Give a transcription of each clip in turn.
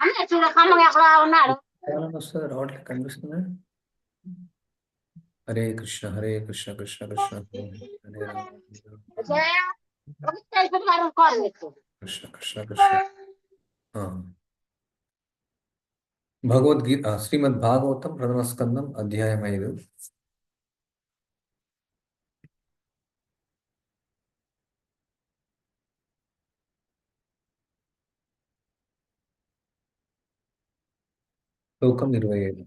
అన్నీ చూడ కమ్మగా ఎక్కడ ఉన్నాడు ఏమైనా వస్తుంది రావట్లే కనిపిస్తుందా హరే కృష్ణ హరే కృష్ణ కృష్ణ కృష్ణ హరే హరే రామ, హరే రామ, కృష్ణ కృష్ణ కృష్ణ ఆ. భగవద్గీత ఆ, శ్రీమద్ భాగవతం ప్రథమ స్కందం అధ్యాయం ఐదు శ్లోకం ఇరవై ఐదు.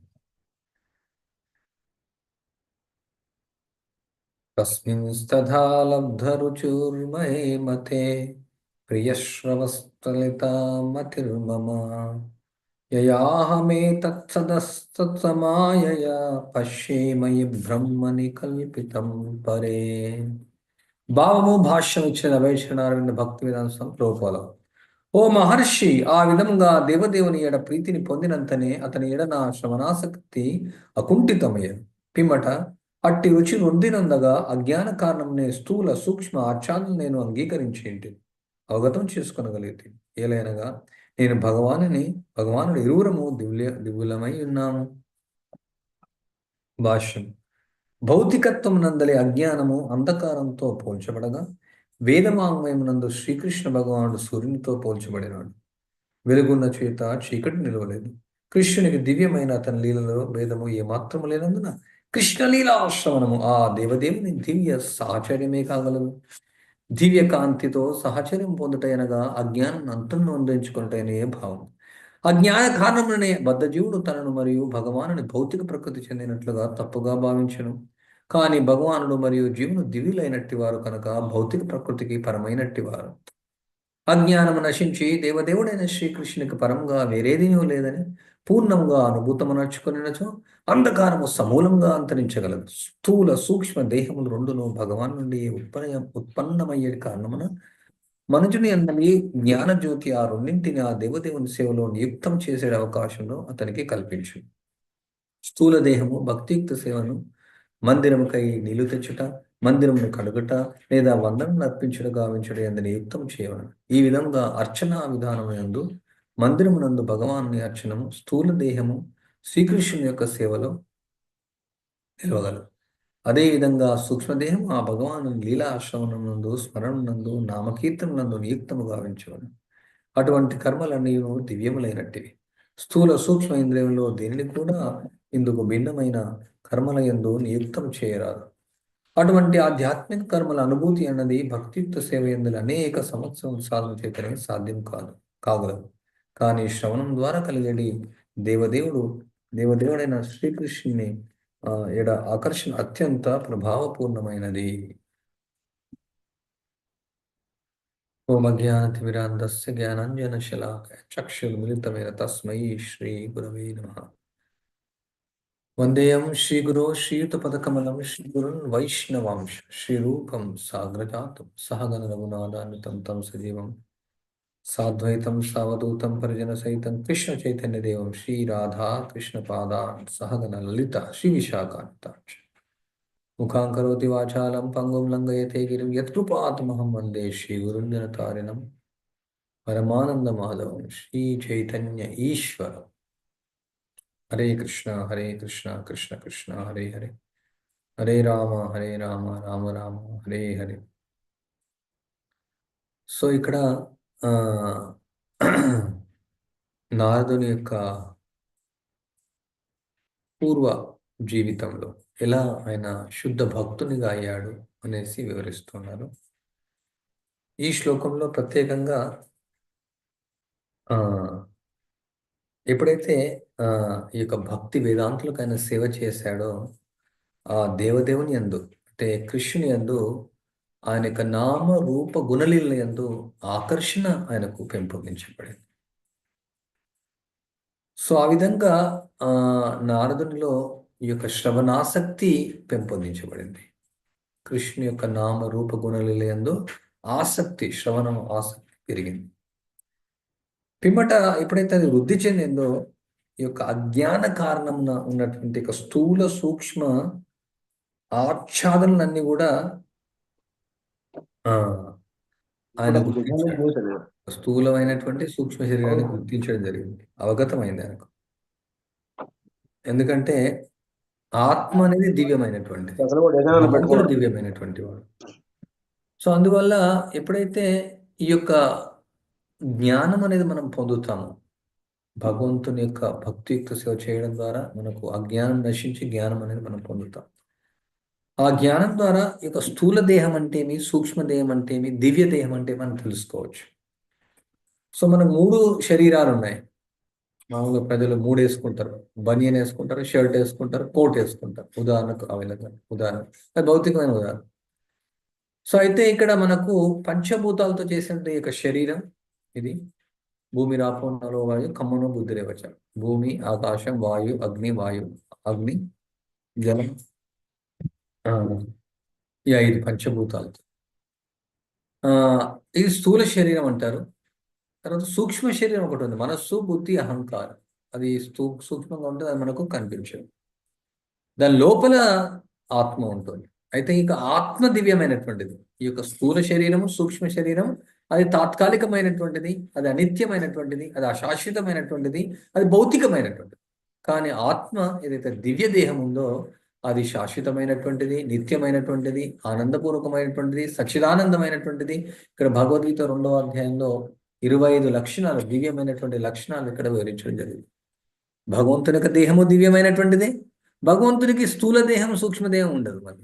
తస్మింస్తథా లబ్ధరుచుర్మహే మతే ప్రియశ్రవస్థలితామతిర్మమ యయాహమేతత్సదస్తత్సమాయయా పశ్యేమయి బ్రహ్మని కల్పితం పరే. భావము భాష్యం ఇచ్చిన అభయచరణారవింద భక్తి విధాన సంప్రోపాలం ఓ మహర్షి ఆ విధంగా దేవదేవుని ఎడ ప్రీతిని పొందినంతనే అతని ఎడ నా శ్రవణాసక్తి అకుంఠితమయ్యను. పిమ్మట అట్టి రుచి నొందినందగా అజ్ఞాన కారణంనే స్థూల సూక్ష్మ ఆచ్ఛాదం నేను అంగీకరించేంటి? అవగతం చేసుకొనగలిగితే ఏలైనగా నేను భగవానుని భగవానుడు ఇరువురము దివ్య దివ్యులమై ఉన్నాము. భాష్యం. భౌతికత్వం నందలి అజ్ఞానము అంధకారంతో పోల్చబడగా వేదమాంగమయమునందు శ్రీకృష్ణ భగవానుడు సూర్యునితో పోల్చబడినాడు వెలుగున్న చేత చీకటి నిలవలేదు. కృష్ణునికి దివ్యమైన అతని లీలలో భేదము ఏమాత్రము లేనందున కృష్ణలీలాశ్రవణము ఆ దేవదేవుని దివ్య సాహచర్యమే కాగలదు. దివ్య కాంతితో సహచర్యం పొందుటైనగా అజ్ఞానం అంతను అందించుకుంటేనే భావం అజ్ఞాన కారణంలోనే బద్ధజీవుడు తనను మరియు భగవానుని భౌతిక ప్రకృతి చెందినట్లుగా తప్పుగా భావించను. కానీ భగవానుడు మరియు జీవులు దివ్యులైనట్టి వారు కనుక భౌతిక ప్రకృతికి పరమైనట్టి వారు అజ్ఞానము నశించి దేవదేవుడైన శ్రీకృష్ణునికి పరంగా వేరేదినో లేదని పూర్ణంగా అనుభూతము నడుచుకునినచో అంధకారము సమూలంగా అంతరించగలదు. స్థూల సూక్ష్మ దేహములు రెండును భగవాన్ నుండి ఉత్పన్న ఉత్పన్నమయ్యే కారణమున మనుజుని అందరి జ్ఞానజ్యోతి ఆ రెండింటిని ఆ దేవదేవుని సేవలో నియుక్తం చేసే అవకాశంలో అతనికి కల్పించు స్థూల దేహము భక్తియుక్త సేవను మందిరముకై నీళ్ళు తెచ్చుట మందిరమును కడుగుట లేదా వందనం అర్పించుట గావించుట ఎందుని నియుక్తం చేయవలను. ఈ విధంగా అర్చనా విధానమునందు మందిరమునందు భగవాన్ని అర్చనము స్థూల దేహము శ్రీకృష్ణుని యొక్క సేవలో నిలవగలరు అదేవిధంగా సూక్ష్మదేహం ఆ భగవాను లీలాశ్రవణమునందు స్మరణనందు నామకీర్తనందు నియుక్తము గావించవలను. అటువంటి కర్మలన్నీ దివ్యములైనట్టివి. స్థూల సూక్ష్మ ఇంద్రియంలో దేనిని కూడా ఇందుకు భిన్నమైన కర్మల యందు నియుక్తం చేయరాదు. అటువంటి ఆధ్యాత్మిక కర్మల అనుభూతి అన్నది భక్తియుక్త సేవ ఎందులు అనేక సంవత్సరం సాధన చేతనే సాధ్యం కాదు కాగలదు. కానీ శ్రవణం ద్వారా కలిగేది దేవదేవుడు దేవదేవుడైన శ్రీకృష్ణుని ఆ ఎడ ఆకర్షణ అత్యంత ప్రభావపూర్ణమైనది. ఓమజ్ఞానతిమిరాంధస్య జ్ఞానాంజన శలాక చక్షుర్మిళితమైన తస్మై శ్రీ గురవే నమః. వందేయం శ్రీగురో శ్రీయుతపదకమలం శ్రీగురున్ వైష్ణవాంశ శ్రీరూపం సాగ్రజాతం సహగన రఘునాథాన్వితం తం సజీవం సాద్వైతం సావధూతం పరిజన సహితం కృష్ణ చైతన్య దేవం శ్రీ రాధా కృష్ణ పాదాన్ సహగన లలిత శ్రీ విశాఖాంతాక్ష ముఖాం కరోతి వాచాలం పంగుం లంఘయతే గిరిం యత్కృపాతమహం వందే శ్రీ గురుంజనతారిణం పరమానంద మాధవం శ్రీ చైతన్య ఈశ్వరం. హరే కృష్ణ హరే కృష్ణ కృష్ణ కృష్ణ హరే హరే. హరే రామ హరే రామ రామ రామ హరే హరే. సో ఇక్కడ ఆ, నారదుని యొక్క పూర్వ జీవితంలో ఎలా ఆయన శుద్ధ భక్తునిగా అయ్యాడు అనేసి వివరిస్తున్నారు. ఈ శ్లోకంలో ప్రత్యేకంగా ఆ ఎప్పుడైతే ఆ ఈ యొక్క భక్తి వేదాంతులకు ఆయన సేవ చేశాడో ఆ దేవదేవుని యందు అంటే కృష్ణుని యందు ఆయన యొక్క నామ రూప గుణలీల యందు ఆకర్షణ ఆయనకు పెంపొందించబడింది. సో ఆ విధంగా ఆ నారదునిలో ఈ యొక్క శ్రవణాసక్తి పెంపొందించబడింది. కృష్ణుని యొక్క నామ రూప గుణలీల యందు ఆసక్తి శ్రవణం ఆసక్తి పెరిగింది. పిమ్మట ఎప్పుడైతే అది వృద్ధి చెందిందో ఈ యొక్క అజ్ఞాన కారణంన ఉన్నటువంటి ఒక స్థూల సూక్ష్మ ఆచ్ఛాదనలన్నీ కూడా ఆయన స్థూలమైనటువంటి సూక్ష్మ శరీరాన్ని గుర్తించడం జరిగింది. అవగతమైంది ఆయనకు. ఎందుకంటే ఆత్మ అనేది పెట్టుకోవడం దివ్యమైనటువంటి వాడు. సో అందువల్ల ఎప్పుడైతే ఈ యొక్క జ్ఞానం అనేది మనం పొందుతాము. భగవంతుని యొక్క భక్తియుక్త సేవ చేయడం ద్వారా మనకు అజ్ఞానం నశించి జ్ఞానం అనేది మనం పొందుతాం. ఆ జ్ఞానం ద్వారా ఈ యొక్క స్థూల దేహం అంటేమి సూక్ష్మ దేహం అంటేమి దివ్య దేహం అంటే మనం తెలుసుకోవచ్చు. సో మనకు మూడు శరీరాలు ఉన్నాయి మామూలుగా ప్రజలు మూడు వేసుకుంటారు బనియన్ వేసుకుంటారు షర్ట్ వేసుకుంటారు కోట్ వేసుకుంటారు. ఉదాహరణకు అవైలబుల్ ఉదాహరణ అది భౌతికమైన ఉదాహరణ. సో అయితే ఇక్కడ మనకు పంచభూతాలతో చేసిన ఈ యొక్క శరీరం ఇది భూమి రాపోనలో వాయు కమ్మను బుద్ధిరేవచ భూమి ఆకాశం వాయు అగ్ని వాయు అగ్ని జలం ఈ ఐదు పంచభూతాలతో. ఆ ఇది స్థూల శరీరం అంటారు. తర్వాత సూక్ష్మ శరీరం ఒకటి ఉంది. మనస్సు బుద్ధి అహంకారం. అది స్థూ సూక్ష్మంగా ఉంటుంది అది మనకు కనిపించదు. దాని లోపల ఆత్మ ఉంటుంది. అయితే ఇక ఆత్మ దివ్యమైనటువంటిది. ఈ యొక్క స్థూల శరీరము సూక్ష్మ శరీరం అది తాత్కాలికమైనటువంటిది అది అనిత్యమైనటువంటిది అది అశాశ్వతమైనటువంటిది అది భౌతికమైనటువంటిది. కానీ ఆత్మ ఏదైతే దివ్య దేహం ఉందో అది శాశ్వతమైనటువంటిది నిత్యమైనటువంటిది ఆనందపూర్వకమైనటువంటిది సచ్చిదానందమైనటువంటిది. ఇక్కడ భగవద్గీత రెండవ అధ్యాయంలో ఇరవై ఐదు లక్షణాలు దివ్యమైనటువంటి లక్షణాలు ఇక్కడ వివరించడం జరిగింది. భగవంతుని యొక్క దేహము దివ్యమైనటువంటిది భగవంతునికి స్థూల దేహం సూక్ష్మదేహం ఉండదు మరి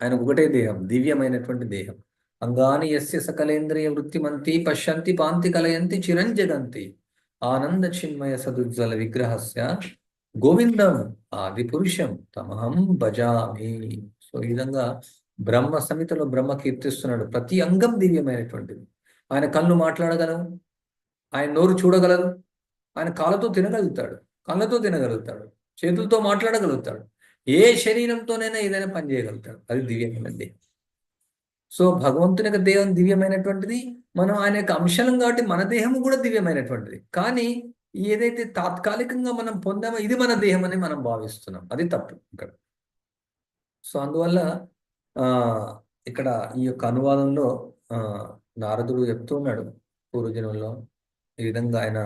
ఆయనకు ఒకటే దేహం దివ్యమైనటువంటి దేహం. అంగాని ఎస్య సకలేంద్రియ వృత్తిమంతి పశ్యంతి పాంతి కలయంతి చిరంజగంతి ఆనంద చిన్మయ సదుజ్జల విగ్రహస్య గోవిందం ఆది పురుషం తమహం భజామి. సో ఈ విధంగా బ్రహ్మ సమితిలో బ్రహ్మ కీర్తిస్తున్నాడు. ప్రతి అంగం దివ్యమైనటువంటిది. ఆయన కళ్ళు మాట్లాడగలవు ఆయన నోరు చూడగలదు ఆయన కాళ్ళతో తినగలుగుతాడు కళ్ళతో తినగలుగుతాడు చేతులతో మాట్లాడగలుగుతాడు. ఏ శరీరంతోనైనా ఏదైనా పని చేయగలుగుతాడు. అది దివ్యమైనది. సో భగవంతుని యొక్క దేహం దివ్యమైనటువంటిది మనం ఆయన యొక్క అంశలం కాబట్టి మన దేహము కూడా దివ్యమైనటువంటిది. కానీ ఏదైతే తాత్కాలికంగా మనం పొందామో ఇది మన దేహం అని మనం భావిస్తున్నాం. అది తప్పు ఇక్కడ. సో అందువల్ల ఆ ఇక్కడ ఈ యొక్క అనువాదంలో ఆ నారదుడు చెప్తున్నాడు పూర్వజనంలో ఈ విధంగా ఆయన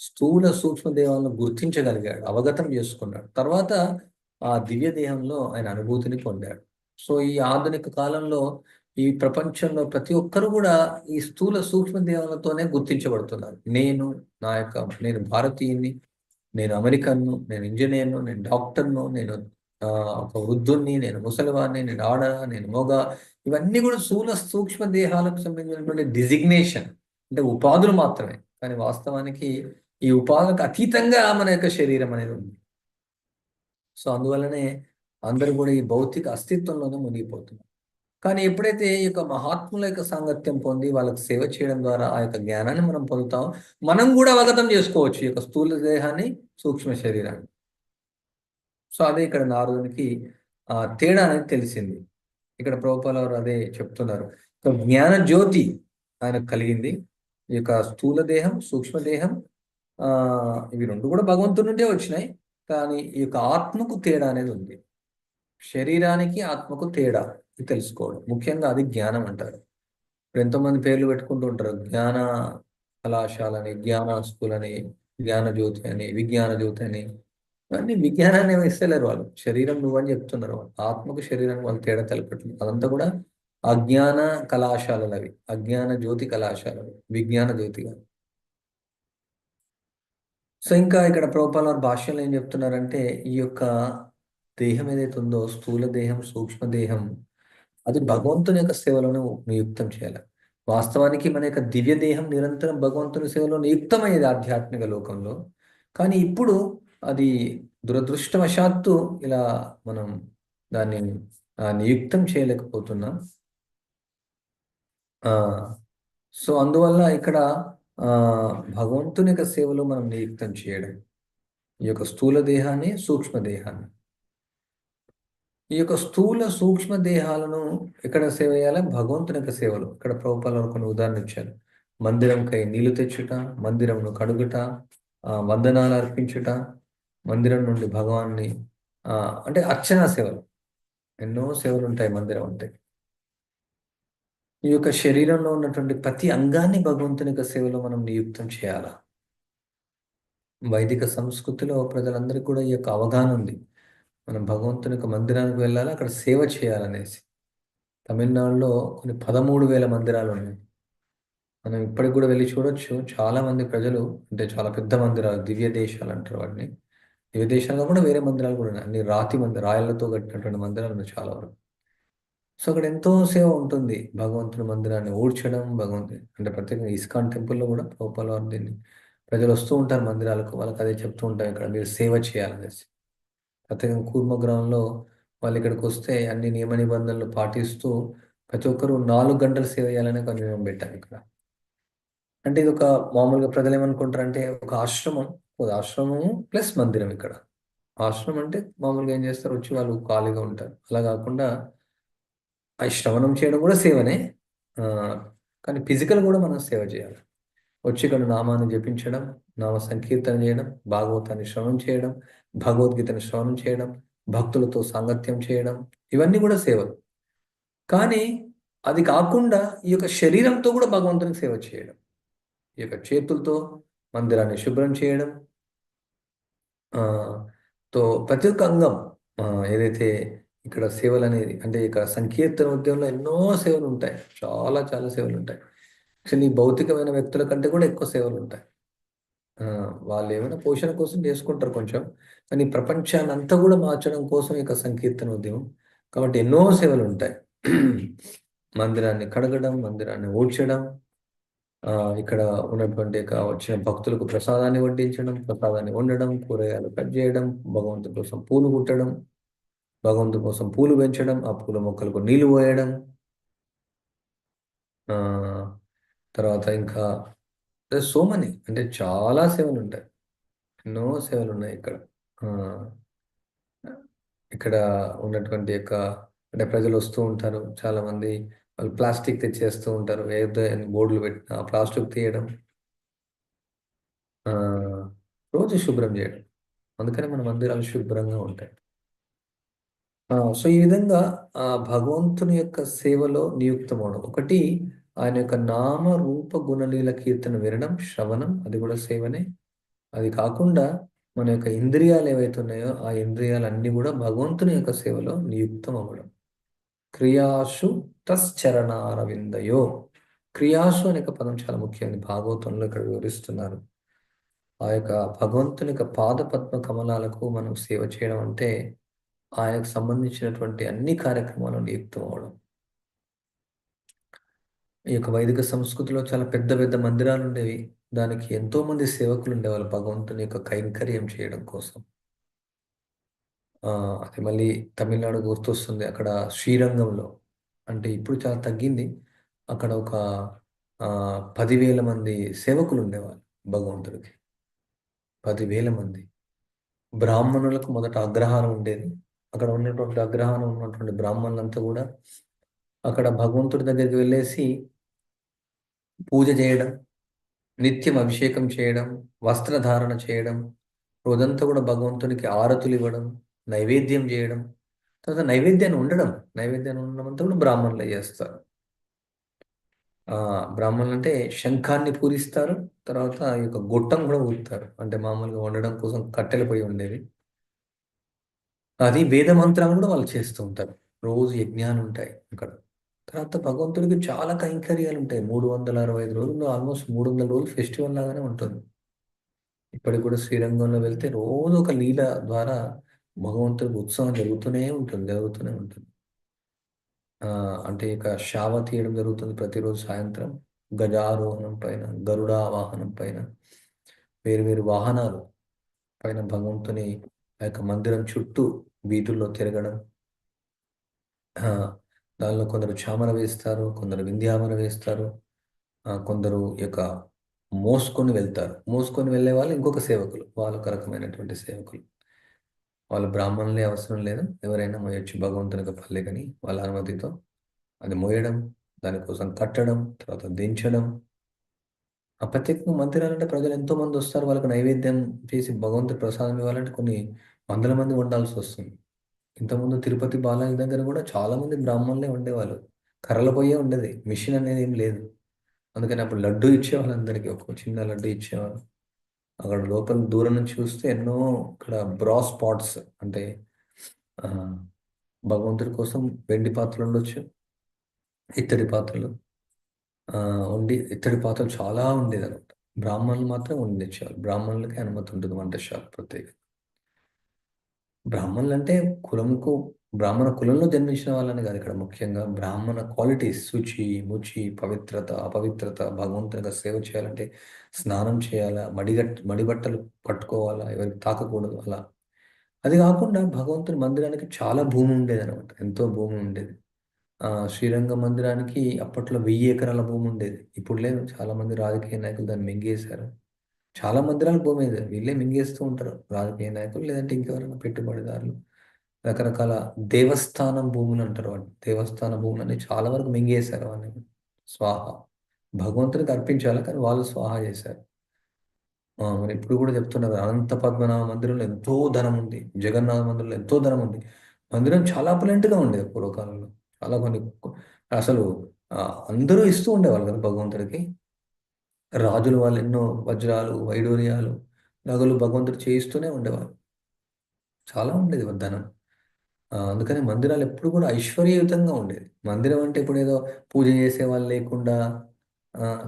స్థూల సూక్ష్మ దేవాలను గుర్తించగలిగాడు అవగతం చేసుకున్నాడు. తర్వాత ఆ దివ్య దేహంలో ఆయన అనుభూతిని పొందాడు. సో ఈ ఆధునిక కాలంలో ఈ ప్రపంచంలో ప్రతి ఒక్కరు కూడా ఈ స్థూల సూక్ష్మ దేవాలతోనే గుర్తించబడుతున్నారు. నేను నా యొక్క నేను భారతీయుని నేను అమెరికన్ను నేను ఇంజనీర్ను నేను డాక్టర్ను నేను ఒక వృద్ధుణ్ణి నేను ముసలివాడిని నేను ఆడ నేను మొగ. ఇవన్నీ కూడా స్థూల సూక్ష్మ దేహాలకు సంబంధించినటువంటి డిజిగ్నేషన్ అంటే ఉపాధులు మాత్రమే. కానీ వాస్తవానికి ఈ ఉపాధులకు అతీతంగా మన యొక్క శరీరం అనేది ఉంది. సో అందువల్లనే అందరూ కూడా ఈ భౌతిక అస్తిత్వంలోనే మునిగిపోతున్నారు. కానీ ఎప్పుడైతే ఈ యొక్క మహాత్ముల యొక్క సాంగత్యం పొంది వాళ్ళకి సేవ చేయడం ద్వారా ఆ యొక్క జ్ఞానాన్ని మనం పొందుతాం మనం కూడా అవగతం చేసుకోవచ్చు ఈ యొక్క స్థూల దేహాన్ని సూక్ష్మ శరీరాన్ని. సో అదే ఇక్కడ నారదునికి ఆ తేడా అనేది తెలిసింది. ఇక్కడ ప్రభుపాల వారు అదే చెప్తున్నారు. జ్ఞాన జ్యోతి ఆయనకు కలిగింది. ఈ యొక్క స్థూల దేహం సూక్ష్మదేహం ఆ ఇవి రెండు కూడా భగవంతుడి నుండే వచ్చినాయి. కానీ ఈ యొక్క ఆత్మకు తేడా అనేది ఉంది. శరీరానికి ఆత్మకు తేడా. తెలుసుకోవడం. ముఖ్యంగా అది జ్ఞానం అంటారు. ఇప్పుడు ఎంతోమంది పేర్లు పెట్టుకుంటూ ఉంటారు. జ్ఞాన కళాశాలని జ్ఞాన స్కూల్ అని జ్ఞాన జ్యోతి అని విజ్ఞాన జ్యోతి అని. ఇవన్నీ విజ్ఞానాన్ని ఏమి ఇస్తలేరు వాళ్ళు. శరీరం నువ్వని చెప్తున్నారు వాళ్ళు. ఆత్మకు శరీరం వాళ్ళు తేడా తెలపట్లేదు. అదంతా కూడా అజ్ఞాన కళాశాలలు అవి. అజ్ఞాన జ్యోతి కళాశాలలు. విజ్ఞాన జ్యోతి కాదు. సో ఇంకా ఇక్కడ ప్రభుపాల భాష్యంలో ఏం చెప్తున్నారంటే ఈ యొక్క దేహం ఏదైతే ఉందో స్థూల దేహం సూక్ష్మ దేహం అది భగవంతుని యొక్క సేవలను నియుక్తం చేయాలి. వాస్తవానికి మన యొక్క దివ్య దేహం నిరంతరం భగవంతుని సేవలో నియుక్తమయ్యేది ఆధ్యాత్మిక లోకంలో. కానీ ఇప్పుడు అది దురదృష్టవశాత్తు ఇలా మనం దాన్ని నియుక్తం చేయలేకపోతున్నాం. ఆ సో అందువల్ల ఇక్కడ ఆ భగవంతుని యొక్క సేవలో మనం నియుక్తం చేయడం. ఈ యొక్క స్థూల దేహాన్ని సూక్ష్మ దేహాన్ని. ఈ యొక్క స్థూల సూక్ష్మ దేహాలను ఎక్కడ సేవ చేయాలి? భగవంతుని యొక్క సేవలు. ఇక్కడ ప్రభుపాల కొన్ని ఉదాహరణ ఇచ్చారు. మందిరంకై నీళ్ళు తెచ్చుట మందిరంను కడుగుట ఆ, వందనాలు అర్పించుట మందిరం నుండి భగవాన్ని అంటే అర్చనా సేవలు. ఎన్నో సేవలు ఉంటాయి మందిరం అంటే. ఈ యొక్క శరీరంలో ఉన్నటువంటి ప్రతి అంగాన్ని భగవంతుని యొక్క సేవలో మనం నియుక్తం చేయాలా? వైదిక సంస్కృతిలో ప్రజలందరికీ కూడా ఈ యొక్క అవగాహన ఉంది. మనం భగవంతుని యొక్క మందిరానికి వెళ్ళాలి? అక్కడ సేవ చేయాలనేసి. తమిళనాడులో కొన్ని పదమూడు వేల మందిరాలు ఉన్నాయి. మనం ఇప్పటికి కూడా వెళ్ళి చూడొచ్చు. చాలా మంది ప్రజలు అంటే చాలా పెద్ద మందిరాలు దివ్య దేశాలు అంటారు వాటిని. దివ్య దేశాల్లో కూడా వేరే మందిరాలు కూడా ఉన్నాయి. అన్ని రాతి మంది రాయలతో కట్టినటువంటి మందిరాలు ఉన్నాయి చాలా వరకు. సో అక్కడ ఎంతో సేవ ఉంటుంది. భగవంతుని మందిరాన్ని ఊడ్చడం భగవంతుని అంటే ప్రత్యేకంగా ఇస్కాన్ టెంపుల్లో కూడా ప్రభుపాల వారు దీన్ని ప్రజలు వస్తూ ఉంటారు మందిరాలకు. వాళ్ళకి అదే చెప్తూ ఉంటారు ఇక్కడ మీరు సేవ చేయాలనేసి. ప్రత్యేకంగా కూర్మ గ్రామంలో వాళ్ళు ఇక్కడికి వస్తే అన్ని నియమ నిబంధనలు పాటిస్తూ ప్రతి ఒక్కరు నాలుగు గంటలు సేవ చేయాలనే ఒక నియమం పెట్టారు ఇక్కడ. అంటే ఇది ఒక మామూలుగా ప్రజలు ఏమనుకుంటారు అంటే ఒక ఆశ్రమం ఒక ఆశ్రమము ప్లస్ మందిరం ఇక్కడ. ఆశ్రమం అంటే మామూలుగా ఏం చేస్తారు? వచ్చి వాళ్ళు ఖాళీగా ఉంటారు. అలా కాకుండా ఆ శ్రవణం చేయడం కూడా సేవనే. కానీ ఫిజికల్ కూడా మనం సేవ చేయాలి. వచ్చి ఇక్కడ నామాన్ని జపించడం నామ సంకీర్తన చేయడం భాగవతాన్ని శ్రవణం చేయడం భగవద్గీతను శ్రవణం చేయడం భక్తులతో సాంగత్యం చేయడం ఇవన్నీ కూడా సేవలు. కానీ అది కాకుండా ఈ యొక్క శరీరంతో కూడా భగవంతునికి సేవ చేయడం. ఈ యొక్క చేతులతో మందిరాన్ని శుభ్రం చేయడం తో ప్రతి ఒక్క అంగం ఏదైతే ఇక్కడ సేవలు అనేది అంటే ఇక్కడ సంకీర్తన ఉద్యమంలో ఎన్నో సేవలు ఉంటాయి. చాలా చాలా సేవలు ఉంటాయి. అసలు ఈ భౌతికమైన వ్యక్తుల కంటే కూడా ఎక్కువ సేవలు ఉంటాయి. వాళ్ళు ఏమైనా పోషణ కోసం చేసుకుంటారు కొంచెం. కానీ ప్రపంచాన్ని అంతా కూడా మార్చడం కోసం ఇక సంకీర్తన ఉద్యమం. కాబట్టి ఎన్నో సేవలు ఉంటాయి. మందిరాన్ని కడగడం మందిరాన్ని ఊడ్చడం ఇక్కడ ఉన్నటువంటి వచ్చిన భక్తులకు ప్రసాదాన్ని వడ్డించడం ప్రసాదాన్ని వండడం కూరగాయలు కట్ చేయడం భగవంతుడి కోసం పూలు కుట్టడం భగవంతుడి కోసం పూలు పెంచడం ఆ పూల మొక్కలకు నీళ్ళు పోయడం తర్వాత ఇంకా సో మనీ అంటే చాలా సేవలు ఉంటాయి ఎన్నో సేవలు ఉన్నాయి ఇక్కడ. ఆ, ఇక్కడ ఉన్నటువంటి యొక్క అంటే ప్రజలు వస్తూ ఉంటారు. చాలా మంది వాళ్ళు ప్లాస్టిక్ తెచ్చేస్తూ ఉంటారు. ఏదో బోర్డులు పెట్టిన ఆ ప్లాస్టిక్ తీయడం. ఆ, రోజు శుభ్రం చేయడం. అందుకనే మన మందిరాలు శుభ్రంగా ఉంటాయి. ఆ, సో ఈ విధంగా ఆ భగవంతుని యొక్క సేవలో నియుక్తం అవడం ఒకటి ఆయన యొక్క నామ రూప గుణలీల కీర్తన వినడం శ్రవణం అది కూడా సేవనే. అది కాకుండా మన యొక్క ఇంద్రియాలు ఏవైతే ఉన్నాయో ఆ ఇంద్రియాలన్నీ కూడా భగవంతుని యొక్క సేవలో నియుక్తం అవ్వడం క్రియాసు తశ్చరణారవిందయో. క్రియాసు అనే పదం చాలా ముఖ్యమైనది. భాగవతంలో ఇక్కడ వివరిస్తున్నారు. ఆ యొక్క భగవంతుని యొక్క పాద పద్మ కమలాలకు మనం సేవ చేయడం అంటే ఆయనకు సంబంధించినటువంటి అన్ని కార్యక్రమాలు నియుక్తం అవడం ఈ యొక్క వైదిక సంస్కృతిలో చాలా పెద్ద పెద్ద మందిరాలు ఉండేవి. దానికి ఎంతో మంది సేవకులు ఉండేవాళ్ళు భగవంతుని యొక్క కైంకర్యం చేయడం కోసం. అది మళ్ళీ తమిళనాడు గుర్తొస్తుంది. అక్కడ శ్రీరంగంలో అంటే ఇప్పుడు చాలా తగ్గింది. అక్కడ ఒక పదివేల మంది సేవకులు ఉండేవాళ్ళు భగవంతుడికి. పదివేల మంది. బ్రాహ్మణులకు మొదట అగ్రహారం ఉండేది. అక్కడ ఉన్నటువంటి అగ్రహారం ఉన్నటువంటి బ్రాహ్మణులంతా కూడా అక్కడ భగవంతుడి దగ్గరికి వెళ్ళేసి పూజ చేయడం నిత్యం అభిషేకం చేయడం వస్త్రధారణ చేయడం రోజంతా కూడా భగవంతునికి ఆరతులు ఇవ్వడం నైవేద్యం చేయడం తర్వాత నైవేద్యాన్ని ఉండడం నైవేద్యాన్ని ఉండడం అంతా కూడా బ్రాహ్మణులు చేస్తారు. ఆ బ్రాహ్మణులు అంటే శంఖాన్ని పూరిస్తారు తర్వాత ఈ యొక్క గొట్టం కూడా ఊరుతారు. అంటే మామూలుగా వండడం కోసం కట్టెలు పొయ్యి ఉండేవి. అది వేద మంత్రాలు కూడా వాళ్ళు చేస్తూ ఉంటారు. రోజు యజ్ఞాలు ఉంటాయి అక్కడ. తర్వాత భగవంతుడికి చాలా కైంకర్యాలు ఉంటాయి మూడు వందల అరవై ఐదు రోజులు ఆల్మోస్ట్ మూడు వందల రోజులు ఫెస్టివల్ లాగానే ఉంటుంది. ఇప్పటికి కూడా శ్రీరంగంలో వెళ్తే రోజు ఒక లీల ద్వారా భగవంతుడికి ఉత్సవం జరుగుతూనే ఉంటుంది జరుగుతూనే ఉంటుంది. అంటే ఇక శావ తీయడం జరుగుతుంది ప్రతిరోజు సాయంత్రం. గజారోహణం పైన గరుడా వాహనం పైన వేరు వేరు వాహనాలు పైన భగవంతుని ఆ యొక్క మందిరం చుట్టూ వీధుల్లో తిరగడం. దానిలో కొందరు చామర వేస్తారు కొందరు వింధ్యామర వేస్తారు కొందరు యొక్క మోసుకొని వెళ్తారు. మోసుకొని వెళ్ళే వాళ్ళు ఇంకొక సేవకులు వాళ్ళొక రకమైనటువంటి సేవకులు. వాళ్ళు బ్రాహ్మణులే అవసరం లేదు. ఎవరైనా మోయొచ్చు భగవంతుని యొక్క పల్లెకని వాళ్ళ అనుమతితో అది మోయడం దానికోసం కట్టడం తర్వాత దించడం. ఆ ప్రత్యేకంగా మందిరాలంటే ప్రజలు ఎంతో మంది వస్తారు. వాళ్ళకి నైవేద్యం చేసి భగవంతుడి ప్రసాదం ఇవ్వాలంటే కొన్ని వందల మంది ఉండాల్సి వస్తుంది. ఇంతకుముందు తిరుపతి బాలాజీ దగ్గర కూడా చాలామంది బ్రాహ్మణులే ఉండేవాళ్ళు. కర్రల పొయ్యే ఉండేది. మిషన్ అనేది ఏం లేదు. అందుకని అప్పుడు లడ్డు ఇచ్చేవాళ్ళు అందరికీ. ఒక చిన్న లడ్డు ఇచ్చేవాళ్ళు. అక్కడ లోపల దూరం నుంచి చూస్తే ఎన్నో ఇక్కడ బ్రాస్ పాట్స్ అంటే భగవంతుడి కోసం వెండి పాత్రలు ఉండొచ్చు ఇత్తడి పాత్రలు ఉండి ఇత్తడి పాత్రలు చాలా ఉండేది అనమాట బ్రాహ్మణులు మాత్రం వండి తెచ్చేవాళ్ళు. బ్రాహ్మణులకి అనుమతి ఉంటుంది వంటశాల ప్రత్యేక బ్రాహ్మణులు అంటే కులంకు బ్రాహ్మణ కులంలో జన్మించిన వాళ్ళని కాదు ఇక్కడ ముఖ్యంగా. బ్రాహ్మణ క్వాలిటీస్ శుచి ముచి పవిత్రత అపవిత్రత భగవంతునిగా సేవ చేయాలంటే స్నానం చేయాలా మడిగట్ మడిబట్టలు పట్టుకోవాలా ఎవరికి తాకకూడదు అలా. అది కాకుండా భగవంతుని మందిరానికి చాలా భూమి ఉండేది అనమాట ఎంతో భూమి ఉండేది. శ్రీరంగ మందిరానికి అప్పట్లో వెయ్యి ఎకరాల భూమి ఉండేది. ఇప్పుడు లేదు. చాలా మంది రాజకీయ నాయకులు దాన్ని మింగేశారు. చాలా మందిరాలు భూమి మీద వీళ్ళే మింగేస్తూ ఉంటారు. రాజకీయ నాయకులు లేదంటే ఇంకెవరైనా పెట్టుబడిదారులు. రకరకాల దేవస్థానం భూములు అంటారు వాటిని. దేవస్థాన భూములు అని చాలా వరకు మింగేశారు వాళ్ళని స్వాహ. భగవంతునికి అర్పించాలి కానీ వాళ్ళు స్వాహ చేశారు. మరి ఇప్పుడు కూడా చెప్తున్నారు. అనంత పద్మనాభ మందిరంలో ఎంతో ధనం ఉంది. జగన్నాథ మందిరంలో ఎంతో ధనం ఉంది. మందిరం చాలా opulent గా ఉండేది పూర్వకాలంలో. చాలా కొన్ని అసలు అందరూ ఇస్తూ ఉండేవాళ్ళు కదా భగవంతుడికి. రాజులు వాళ్ళు ఎన్నో వజ్రాలు వైడూర్యాలు నగలు భగవంతుడు చేయిస్తూనే ఉండేవారు చాలా ఉండేది ధనం అందుకని మందిరాలు ఎప్పుడు కూడా ఐశ్వర్యయుతంగా ఉండేది మందిరం అంటే ఇప్పుడు ఏదో పూజ చేసే వాళ్ళు లేకుండా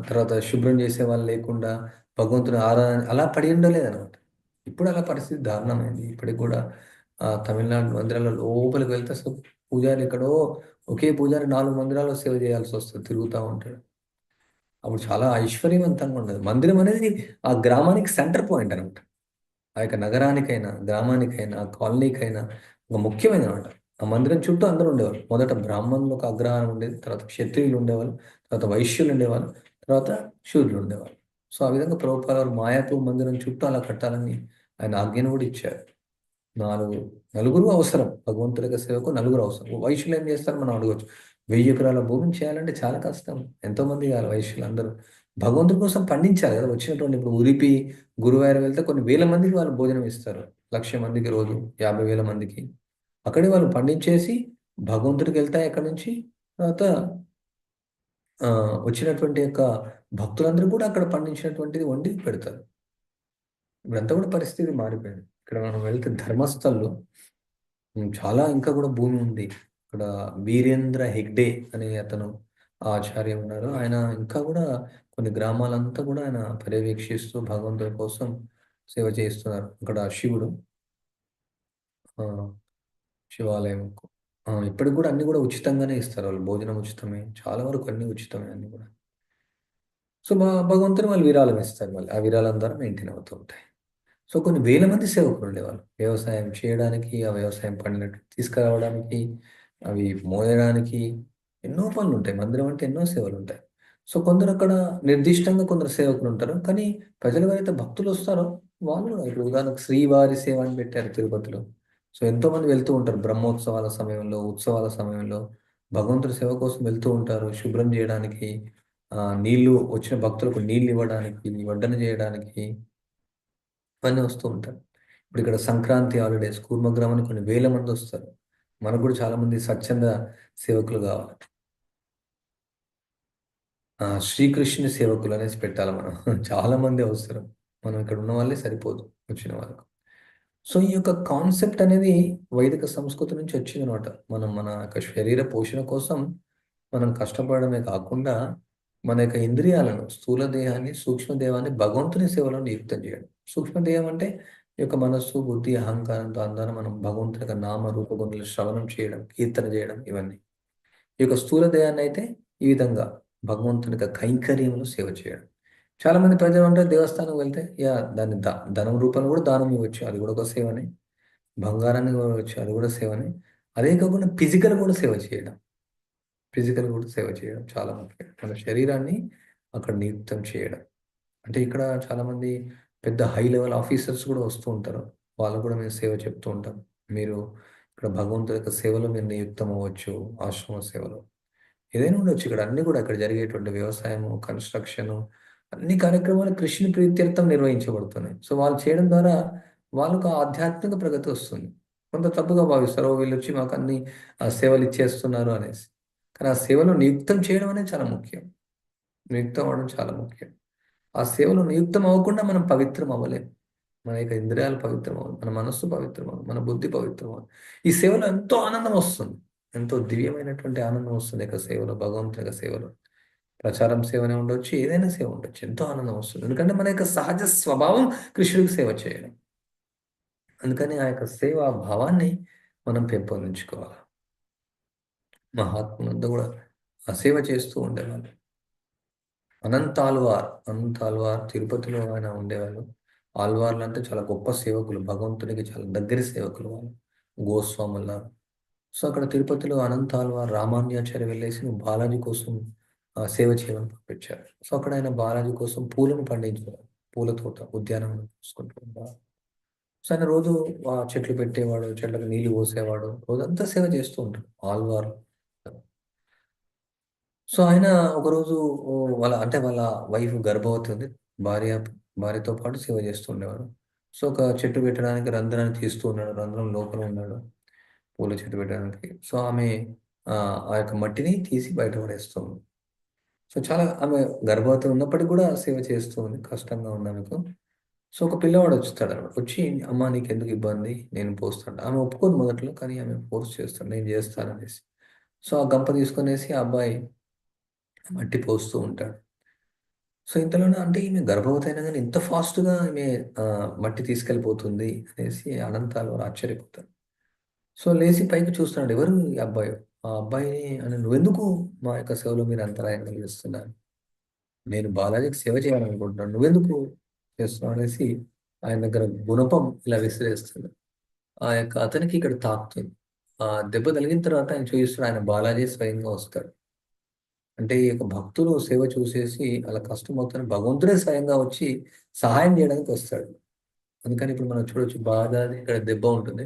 తర్వాత శుభ్రం చేసే వాళ్ళు లేకుండా భగవంతుని ఆరాధన అలా పడి ఉండలేదనమాట ఇప్పుడు అలా పరిస్థితి దారుణమైంది. ఇప్పటికి కూడా తమిళనాడు మందిరాల లోపలికి వెళ్తే అసలు పూజారి ఎక్కడో ఒకే పూజారి నాలుగు మందిరాల్లో సేవ చేయాల్సి వస్తుంది తిరుగుతూ ఉంటాడు. అప్పుడు చాలా ఐశ్వర్యవంతంగా ఉండదు. మందిరం అనేది ఆ గ్రామానికి సెంటర్ పాయింట్ అనమాట ఆ యొక్క నగరానికైనా గ్రామానికైనా కాలనీకైనా ఒక ముఖ్యమైన అనమాట ఆ మందిరం చుట్టూ అందరూ ఉండేవారు మొదట బ్రాహ్మణులు ఒక అగ్రహారం ఉండేది తర్వాత క్షత్రియులు ఉండేవాళ్ళు తర్వాత వైశ్యులు ఉండేవాళ్ళు తర్వాత శూద్రులు ఉండేవాళ్ళు. సో ఆ విధంగా ప్రభుత్వాల వారు మాయాపూర్ మందిరం చుట్టూ అలా కట్టాలని ఆయన ఆజ్ఞను కూడా ఇచ్చారు. నాలుగు నలుగురు అవసరం. భగవంతుడి సేవకు నలుగురు అవసరం. వైశ్యులు ఏం చేస్తారు? మనం అడగవచ్చు వెయ్యి ఎకరాల భూమిని చేయాలంటే చాలా కష్టం. ఎంతో మంది వైశ్యులు అందరూ. భగవంతుడి కోసం పండించాలి కదా. వచ్చినటువంటి ఇప్పుడు ఉరిపి గురువారం వెళ్తే కొన్ని వేల మందికి వాళ్ళు భోజనం ఇస్తారు. లక్ష మందికి రోజు యాభై వేల మందికి. అక్కడే వాళ్ళు పండించేసి భగవంతుడికి వెళ్తాయి అక్కడ నుంచి. తర్వాత వచ్చినటువంటి యొక్క భక్తులందరూ కూడా అక్కడ పండించినటువంటిది వండి పెడతారు. ఇప్పుడంతా కూడా పరిస్థితి మారిపోయింది. ఇక్కడ మనం వెళ్తే ధర్మస్థల్లో చాలా ఇంకా కూడా భూమి ఉంది. ఇక్కడ వీరేంద్ర హెగ్డే అనే అతను ఆచార్య ఉన్నారు. ఆయన ఇంకా కూడా కొన్ని గ్రామాలంతా కూడా ఆయన పర్యవేక్షిస్తూ భగవంతుడి కోసం సేవ చేస్తున్నారు. అక్కడ శివుడు శివాలయం. ఇప్పటికి కూడా అన్ని కూడా ఉచితంగానే ఇస్తారు వాళ్ళు. భోజనం ఉచితమే. చాలా వరకు అన్ని ఉచితమే అన్ని కూడా. సో భ భగవంతుని వాళ్ళు విరాళం ఇస్తారు మళ్ళీ. ఆ విరాళం ద్వారా మెయింటైన్ అవుతూ ఉంటాయి. సో కొన్ని వేల మంది సేవకులు ఉండేవాళ్ళు. వ్యవసాయం చేయడానికి ఆ వ్యవసాయం పండినట్టు తీసుకురావడానికి అవి మోయడానికి ఎన్నో పనులు ఉంటాయి మందిరం అంటే ఎన్నో సేవలు ఉంటాయి సో కొందరు అక్కడ నిర్దిష్టంగా కొందరు సేవకులు ఉంటారు కానీ ప్రజలు ఎవరైతే భక్తులు వస్తారో వాళ్ళు కూడా ఇప్పుడు ఉదాహరణకు శ్రీవారి సేవ అని పెట్టారు తిరుపతిలో. సో ఎంతో మంది వెళ్తూ ఉంటారు. బ్రహ్మోత్సవాల సమయంలో ఉత్సవాల సమయంలో భగవంతుడి సేవ కోసం వెళ్తూ ఉంటారు. శుభ్రం చేయడానికి నీళ్ళు వచ్చిన భక్తులకు నీళ్ళు ఇవ్వడానికి వడ్డన చేయడానికి ఇవన్నీ వస్తూ ఉంటారు. ఇప్పుడు ఇక్కడ సంక్రాంతి హాలిడేస్ కూర్మగ్రామానికి కొన్ని వేల మంది వస్తారు. మనకు కూడా చాలా మంది స్వచ్ఛంద సేవకులు కావాలి. ఆ శ్రీకృష్ణుని సేవకులు అనేసి పెట్టాలి మనం. చాలా మంది అవసరం. మనం ఇక్కడ ఉన్న వాళ్ళే సరిపోదు వచ్చిన వాళ్ళకు. సో ఈ యొక్క కాన్సెప్ట్ అనేది వైదిక సంస్కృతి నుంచి వచ్చింది అనమాట మనం మన యొక్క శరీర పోషణ కోసం మనం కష్టపడమే కాకుండా మన యొక్క ఇంద్రియాలను స్థూల దేహాన్ని సూక్ష్మదేహాన్ని భగవంతుని సేవలో నియుక్తం చేయడం. సూక్ష్మదేహం అంటే ఈ యొక్క మనస్సు బుద్ధి అహంకారంతో అందరం మనం భగవంతుని యొక్క నామ రూప గుణాలు శ్రవణం చేయడం కీర్తన చేయడం ఇవన్నీ. ఈ యొక్క స్థూల దేహాన్ని అయితే ఈ విధంగా భగవంతుని యొక్క కైంకర్యంలో సేవ చేయడం. చాలా మంది ప్రజలు అంటే దేవస్థానం వెళ్తే యా దాన్ని దా ధనం రూపంలో కూడా దానం ఇవ్వచ్చు అది కూడా ఒక సేవనే. బంగారాన్ని ఇవ్వచ్చు అది కూడా సేవనే. అదే కాకుండా ఫిజికల్ కూడా సేవ చేయడం. ఫిజికల్ కూడా సేవ చేయడం చాలా ముఖ్యం. మన శరీరాన్ని అక్కడ నియుక్తం చేయడం. అంటే ఇక్కడ చాలా మంది పెద్ద హై లెవెల్ ఆఫీసర్స్ కూడా వస్తూ ఉంటారు. వాళ్ళు కూడా మేము సేవ చెప్తూ ఉంటాం. మీరు ఇక్కడ భగవంతుడి యొక్క సేవలో మీరు నియుక్తం అవ్వచ్చు ఆశ్రమ సేవలో. ఏదైనా ఉండొచ్చు. ఇక్కడ అన్ని కూడా ఇక్కడ జరిగేటువంటి వ్యవసాయము కన్స్ట్రక్షను అన్ని కార్యక్రమాలు కృష్ణ ప్రీత్యర్థం నిర్వహించబడుతున్నాయి. సో వాళ్ళు చేయడం ద్వారా వాళ్ళకు ఆధ్యాత్మిక ప్రగతి వస్తుంది. కొంత తప్పుగా భావిస్తారు. వీళ్ళు వచ్చి మాకు అన్ని ఆ, సేవలు ఇచ్చేస్తున్నారు అనేసి. కానీ ఆ సేవలో నియుక్తం చేయడం అనేది చాలా ముఖ్యం. నియుక్తం అవ్వడం చాలా ముఖ్యం. ఆ సేవలో నియుక్తం అవ్వకుండా మనం పవిత్రం అవ్వలేం మన యొక్క ఇంద్రియాలు పవిత్రం అవ్వాలి మన మనస్సు పవిత్రం అవ్వాలి మన బుద్ధి పవిత్రం అవ్వాలి ఈ సేవలో ఎంతో ఆనందం వస్తుంది. ఎంతో దివ్యమైనటువంటి ఆనందం వస్తుంది యొక్క సేవలో భగవంతుని యొక్క సేవలో. ప్రచారం సేవనే ఉండొచ్చు ఏదైనా సేవ ఉండొచ్చు. ఎంతో ఆనందం వస్తుంది. ఎందుకంటే మన యొక్క సహజ స్వభావం కృష్ణుడికి సేవ చేయడం. అందుకని ఆ యొక్క సేవా భావాన్ని మనం పెంపొందించుకోవాలి. మహాత్ములంతా కూడా ఆ సేవ చేస్తూ ఉండేవాళ్ళు. అనంత ఆల్వార్ అనంత ఆల్వార్ తిరుపతిలో ఆయన ఉండేవాళ్ళు. ఆల్వార్లు అంటే చాలా గొప్ప సేవకులు భగవంతునికి చాలా దగ్గర సేవకులు వాళ్ళు గోస్వాముల సో అక్కడ తిరుపతిలో అనంత ఆల్వార్ రామాన్యాచార్య వెళ్ళేసి నువ్వు బాలాజీ కోసం సేవ చేయమని పంపించారు. సో అక్కడ ఆయన బాలాజీ కోసం పూలను పండించేవారు పూల తోట ఉద్యానం చూసుకుంటూ సో ఆయన రోజు ఆ చెట్లు పెట్టేవాడు చెట్లకు నీళ్ళు పోసేవాడు రోజంతా సేవ చేస్తూ ఉంటాడు ఆల్వార్ సో ఆయన ఒకరోజు వాళ్ళ అంటే వాళ్ళ వైఫ్ గర్భవతి ఉంది. భార్య భార్యతో పాటు సేవ చేస్తుండేవాడు సో ఒక చెట్టు పెట్టడానికి రంధ్రాన్ని తీస్తూ ఉన్నాడు. రంధ్రం లోపల ఉన్నాడు. పూల చెట్టు పెట్టడానికి. సో ఆమె ఆ యొక్క మట్టిని తీసి బయట పడేస్తుంది సో చాలా ఆమె గర్భవతి ఉన్నప్పటికీ కూడా సేవ చేస్తూ ఉంది. కష్టంగా ఉంది ఆమెకు. సో ఒక పిల్లవాడు వచ్చుతాడు అనమాట వచ్చి అమ్మ నీకు ఎందుకు ఇబ్బంది? నేను పోస్తాను ఆమె ఒప్పుకోదు మొదట్లో కానీ ఆమె ఫోర్స్ చేస్తాడు. నేను చేస్తాననేసి. సో ఆ గంప తీసుకునేసి ఆ అబ్బాయి మట్టి పోస్తూ ఉంటాడు. సో ఇంతలోనే అంటే ఈమె గర్భవతి అయినా కానీ ఇంత ఫాస్ట్గా ఈమె మట్టి తీసుకెళ్ళిపోతుంది అనేసి అనంతాలు ఆశ్చర్యపోతాడు సో లేచి పైకి చూస్తున్నాడు ఎవరు ఈ అబ్బాయి? ఆ అబ్బాయిని అని నువ్వెందుకు మా యొక్క సేవలో మీరు అంతరాయం కలిగిస్తున్నారు? నేను బాలాజీకి సేవ చేయాలనుకుంటున్నాను నువ్వెందుకు చేస్తున్నావు అనేసి ఆయన దగ్గర గుణపం ఇలా విసిరేస్తుంది ఆ యొక్క అతనికి ఇక్కడ తాకుతుంది. ఆ దెబ్బ తగిలిన తర్వాత ఆయన చూపిస్తాడు ఆయన బాలాజీ స్వయంగా వస్తాడు. అంటే ఈ యొక్క భక్తులు సేవ చూసేసి అలా కష్టం భగవంతుడే స్వయంగా వచ్చి సహాయం చేయడానికి వస్తాడు. అందుకని ఇప్పుడు మనం చూడొచ్చు బాలాజీ ఇక్కడ దెబ్బ ఉంటుంది.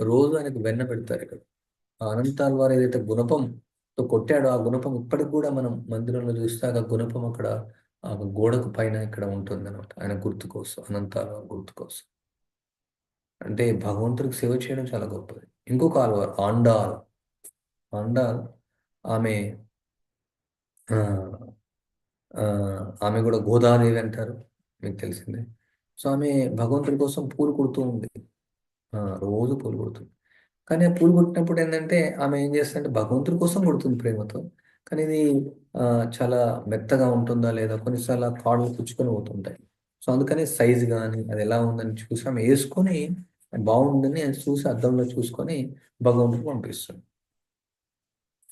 రోజు ఆయనకు వెన్న పెడతారు ఇక్కడ. ఆ అనంతాల వారు ఏదైతే గుణపంతో కొట్టాడో ఆ గుణపం ఇప్పటికి కూడా మనం మందిరంలో చూస్తే ఆ గుణపం అక్కడ ఆ గోడకు పైన ఇక్కడ ఉంటుంది అనమాట ఆయన గుర్తు కోసం అనంతాల వారి గుర్తు కోసం. అంటే భగవంతుడికి సేవ చేయడం చాలా గొప్పది. ఇంకొక ఆల్వార్ ఆండాల్. ఆండాల్ ఆమె ఆమె కూడా గోదాదేవి అంటారు మీకు తెలిసిందే. సో ఆమె భగవంతుడి కోసం పూలు కుడుతూ ఉంది. ఆ, రోజు పూలు కుడుతుంది. కానీ ఆ పూలు కుట్టినప్పుడు ఏంటంటే ఆమె ఏం చేస్తుందంటే భగవంతుడి కోసం కుడుతుంది ప్రేమతో. కానీ ఇది ఆ, చాలా మెత్తగా ఉంటుందా లేదా కొన్నిసార్లు ఆ కాళ్ళు పుచ్చుకొని పోతుంటాయి. సో అందుకని సైజు కానీ అది ఎలా ఉందని చూసి ఆమె వేసుకొని బాగుందని చూసి అద్దంలో చూసుకొని భగవంతుడికి పంపిస్తుంది.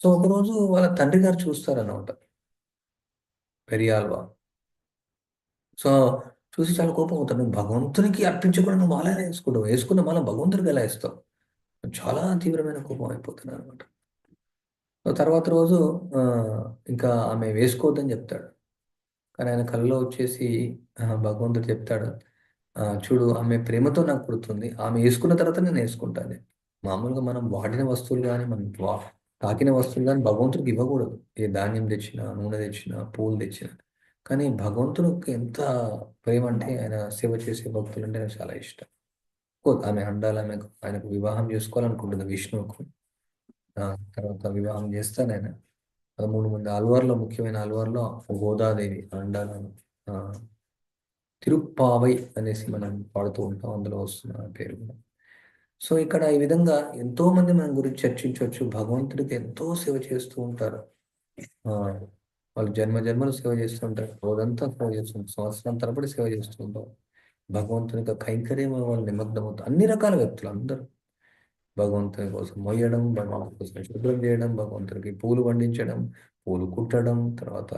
సో ఒకరోజు వాళ్ళ తండ్రి గారు చూస్తారనమాట పెరియాల్వా సో చూసి చాలా కోపం అవుతాడు నువ్వు భగవంతునికి అర్పించకుండా నువ్వు మాల ఎలా వేసుకుంటావు? వేసుకున్న మాల భగవంతుడికి ఎలా ఇస్తావు చాలా తీవ్రమైన కోపం అయిపోతున్నాడు అనమాట తర్వాత రోజు ఇంకా ఆమె వేసుకోవద్దని చెప్తాడు. కానీ ఆయన కళ్ళలో వచ్చేసి భగవంతుడు చెప్తాడు చూడు ఆమె ప్రేమతో నాకు పుడుతుంది. ఆమె వేసుకున్న తర్వాత నేను వేసుకుంటాను. మామూలుగా మనం వాడిన వస్తువులు కానీ మనం తాకిన వస్తువులు కానీ భగవంతుడికి ఇవ్వకూడదు. ఏ ధాన్యం తెచ్చినా నూనె తెచ్చినా పూలు తెచ్చినా. కానీ భగవంతుడికి ఎంత ప్రేమ అంటే ఆయన సేవ చేసే భక్తులు అంటే నాకు చాలా ఇష్టం. కో- ఆమె అండాలి ఆమెకు ఆయనకు వివాహం చేసుకోవాలనుకుంటుంది విష్ణువుకు. ఆ తర్వాత వివాహం చేస్తాను ఆయన. పదమూడు మంది అల్వార్లో ముఖ్యమైన అల్వార్లో గోదాదేవి అండాలను తిరుప్పావై అనేసి మనం పాడుతూ ఉంటాం. అందులో వస్తున్న పేరు కూడా. సో ఇక్కడ ఈ విధంగా ఎంతో మంది మన గురించి చర్చించవచ్చు. భగవంతుడికి ఎంతో సేవ చేస్తూ ఉంటారు. ఆ, వాళ్ళు జన్మ జన్మలు సేవ చేస్తూ ఉంటారు. రోజంతా సేవ చేస్తుంటారు సంవత్సరం తరబడి సేవ చేస్తూ ఉంటారు. భగవంతుని యొక్క కైంకర్యం వాళ్ళు నిమగ్నమవుతారు అన్ని రకాల వ్యక్తులు అందరూ. భగవంతుని కోసం మొయ్యడం భగవంతుని కోసం శుభ్రం చేయడం భగవంతుడికి పూలు పండించడం పూలు కుట్టడం తర్వాత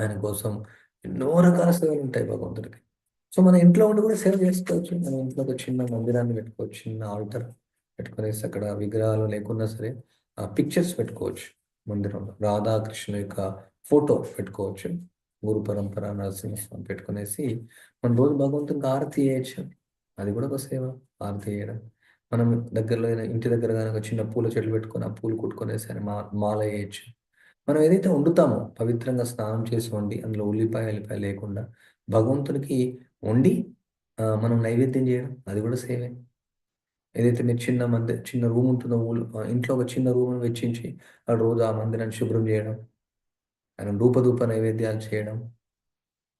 ఆయన కోసం ఎన్నో రకాల సేవలు ఉంటాయి భగవంతుడికి. సో మన ఇంట్లో ఉండి కూడా సేవ చేసుకోవచ్చు. మన ఇంట్లో ఒక చిన్న మందిరాన్ని పెట్టుకోవచ్చు చిన్న ఆల్టర్ పెట్టుకునేసి అక్కడ విగ్రహాలు లేకున్నా సరే ఆ పిక్చర్స్ పెట్టుకోవచ్చు మందిరంలో. రాధాకృష్ణ యొక్క ఫోటో పెట్టుకోవచ్చు. గురు పరంపర నరసింహస్వామి పెట్టుకునేసి మన రోజు భగవంతునికి ఆరతి చేయొచ్చు అది కూడా ఒక సేవ ఆరతి చేయడం మనం దగ్గరలో ఇంటి దగ్గర కనుక చిన్న పూల చెట్లు పెట్టుకొని ఆ పూలు కుట్టుకునేసి ఆయన మా మాల వేయచ్చు. మనం ఏదైతే వండుతామో పవిత్రంగా స్నానం చేసి వండి అందులో ఉల్లిపాయ ఎల్లిపాయ లేకుండా భగవంతునికి వండి మనం నైవేద్యం చేయడం అది కూడా సేవే ఏదైతే మీరు చిన్న మంది చిన్న రూమ్ ఉంటుందో ఊళ్ళో ఇంట్లో ఒక చిన్న రూమ్‌ని వెచ్చించి ఆ రోజు ఆ మందిరాన్ని శుభ్రం చేయడం. ఆయన ధూప నైవేద్యాలు చేయడం.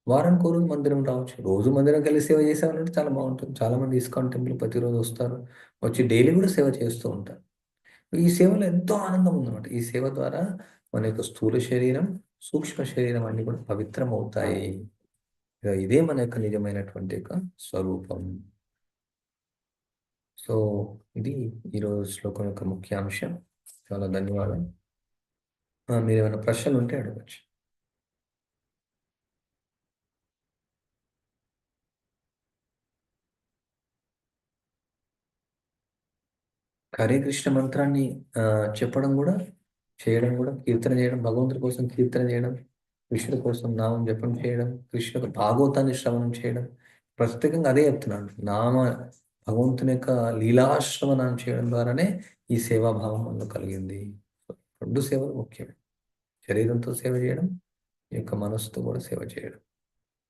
వారానికో రోజు మందిరం రావచ్చు. రోజు మందిరంకెళ్ళి సేవ చేసామంటే చాలా బాగుంటుంది చాలామంది ఇస్కాన్ టెంపుల్ ప్రతిరోజు వస్తారు. వచ్చి డైలీ కూడా సేవ చేస్తూ ఉంటారు. ఈ సేవలో ఎంతో ఆనందం ఉందన్నమాట. ఈ సేవ ద్వారా మన యొక్క స్థూల శరీరం, సూక్ష్మ శరీరం అన్నీ కూడా పవిత్రం అవుతాయి ఇదే మన యొక్క నిజమైనటువంటి యొక్క స్వరూపం. సో, ఇది ఈరోజు శ్లోకం యొక్క ముఖ్యాంశం. చాలా ధన్యవాదాలు. ఏమైనా ప్రశ్నలు ఉంటే అడగచ్చు హరే కృష్ణ మంత్రాన్ని చెప్పడం కూడా చేయడం కూడా కీర్తన చేయడం, భగవంతుడి కోసం కీర్తన చేయడం, కృష్ణుడి కోసం నామం జపం చేయడం, కృష్ణుడి భాగవతాన్ని శ్రవణం చేయడం. ప్రత్యేకంగా అదే చెప్తున్నాడు. నామ భగవంతుని యొక్క లీలాశ్రవణం చేయడం ద్వారానే ఈ సేవాభావం మనలో కలిగింది. రెండు సేవలు ముఖ్యమే. శరీరంతో సేవ చేయడం, ఈ యొక్క మనస్సుతో కూడా సేవ చేయడం.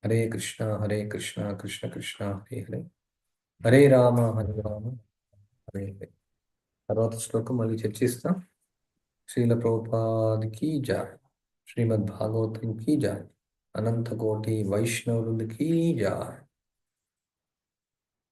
హరే కృష్ణ, హరే కృష్ణ, కృష్ణ కృష్ణ హరే హరే. హరే రామ, హరే రామ, హరే హరే. తర్వాత శ్లోకం మళ్ళీ చర్చిస్తాం. శ్రీల ప్రోపాదికి జై. श्रीमद्भागवतम की जाए। अनंत कोटि वैष्णव की जाए।